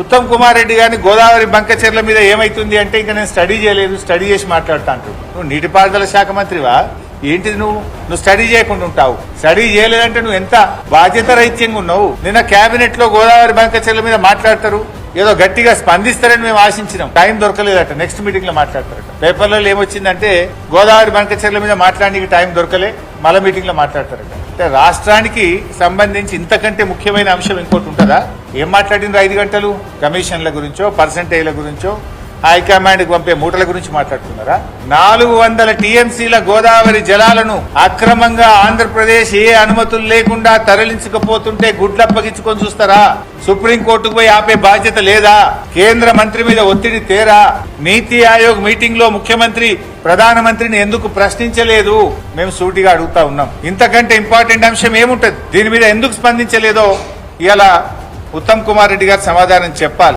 ఉత్తమ్ కుమార్ రెడ్డి గారిని గోదావరి బంకచెర్ల మీద ఏమైతుంది అంటే ఇంకా నేను స్టడీ చేయలేదు స్టడీ చేసి మాట్లాడుతా నువ్వు నీటిపారుదల శాఖ మంత్రివా? ఏంటిది నువ్వు? నువ్వు స్టడీ చేయకుండా ఉంటావు. స్టడీ చేయలేదంటే నువ్వు ఎంత బాధ్యత రహిత్యంగా ఉన్నావు? నిన్న కేబినెట్లో గోదావరి బంకచెర్ల మీద మాట్లాడతారు. ఏదో గట్టిగా స్పందిస్తారని మేము ఆశించినాం. టైం దొరకలేదట. నెక్స్ట్ మీటింగ్లో మాట్లాడతారట. పేపర్లలో ఏమొచ్చిందంటే గోదావరి బంకచెర్ల మీద మాట్లాడడానికి టైం దొరకలే. మళ్ళీ మీటింగ్లో మాట్లాడతారట. అంటే రాష్ట్రానికి సంబంధించి ఇంతకంటే ముఖ్యమైన అంశం ఇంకోటి ఉంటుందా? ఏం మాట్లాడినారు ఐదు గంటలు? కమిషన్ల గురించో పర్సంటేజ్ల గురించో? హైకమాండ్కి పంపే మూటల గురించి మాట్లాడుతున్నారా? నాలుగు వందల టీఎంసీల గోదావరి జలాలను అక్రమంగా ఆంధ్రప్రదేశ్ ఏ అనుమతులు లేకుండా తరలించకపోతుంటే గుడ్లప్పగించుకొని చూస్తారా? సుప్రీంకోర్టుకు పోయి ఆపే బాధ్యత లేదా? కేంద్ర మంత్రి మీద ఒత్తిడి తేరా? నీతి ఆయోగ్ మీటింగ్లో ముఖ్యమంత్రి ప్రధానమంత్రిని ఎందుకు ప్రశ్నించలేదు? మేము సూటిగా అడుగుతా ఉన్నాం. ఇంతకంటే ఇంపార్టెంట్ అంశం ఏముంటది? దీని మీద ఎందుకు స్పందించలేదో? ఇలా ఉత్తమ్ కుమార్ రెడ్డి గారు సమాధానం చెప్పాలి.